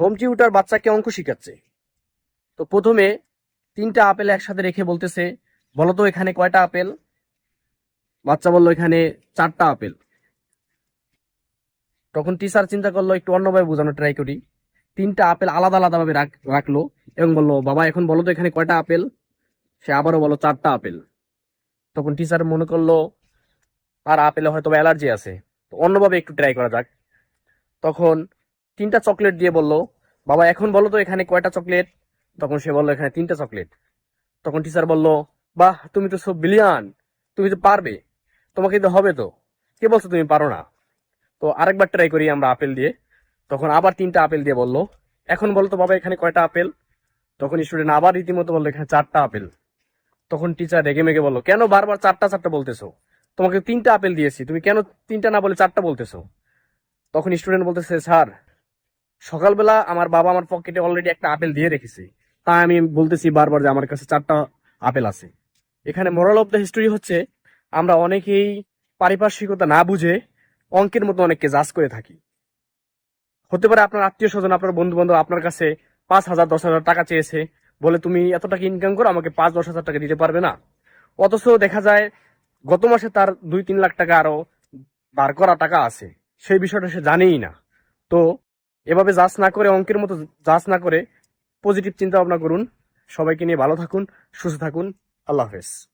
Home tutor বাচ্চাকে অঙ্ক শিখাচ্ছে। তো প্রথমে তিনটা আপেল একসাথে রেখে বলতেছে, বলো তো এখানে কয়টা আপেল? বাচ্চা বলল, এখানে চারটা আপেল। তখন টিচার চিন্তা করল, একটু অন্যভাবে বোঝানো ট্রাই করি। তিনটা আপেল আলাদা আলাদা ভাবে রাখল এবং বলল, বাবা, এখন বলো তো এখানে কয়টা আপেল? সে আবারও বলো চারটা আপেল। তখন টিচার মনে করল, আর আপেলে হয়তো অ্যালার্জি আছে। তো অন্যভাবে একটু ট্রাই করা যাক। তখন তিনটা চকলেট দিয়ে বলল, বাবা, এখন বলো তো এখানে কয়টা চকলেট? তখন সে বলল, এখানে তিনটা চকলেট। তখন টিচার বলল, বাহ, তুমি তো সব বিলিয়ান তুমি তো পারবে, তোমাকে তো হবে তো, কে বলছো তুমি পারো না? তো আরেকবার ট্রাই করি আমরা আপেল দিয়ে। তখন আবার তিনটা আপেল দিয়ে বলল, এখন বলো তো বাবা, এখানে কয়টা আপেল? তখন স্টুডেন্ট আবার রীতিমতো বলল, এখানে চারটা আপেল। তখন টিচার রেগে মেগে বলল, কেন বারবার চারটা চারটা বলতেছো? তোমাকে তিনটা আপেল দিয়েছি, তুমি কেন তিনটা না বলে চারটা বলতেছো? তখন স্টুডেন্ট বলতেছে, স্যার সকালবেলা আমার বাবা আমার পকেটে অলরেডি একটা আপেল দিয়ে রেখেছে। তাই আমি বলতেছি বারবার যে আমার কাছে চারটা আপেল আছে। এখানে মোরাল অফ দ্য হিস্টোরি হচ্ছে, আমরা অনেকেই পারিপার্শ্বিকতা না বুঝে অঙ্কের মতো অনেককে জাজ করে থাকি। হতে পারে আপনার আত্মীয় স্বজন আপনার বন্ধু বান্ধব আপনার কাছে পাঁচ হাজার, দশ হাজার টাকা চেয়েছে, বলে তুমি এত টাকা ইনকাম করো, আমাকে পাঁচ, দশ হাজার টাকা দিতে পারবে না। অথচ দেখা যায়, গত মাসে তার দুই, তিন লাখ টাকা আরও বার করা টাকা আছে। সেই বিষয়টা সে জানেই না। তো এভাবে যাচ না করে, অঙ্কের মতো যাচ না করে পজিটিভ চিন্তা ভাবনা করুন। সবাইকে নিয়ে ভালো থাকুন, সুস্থ থাকুন। আল্লাহ হাফেজ।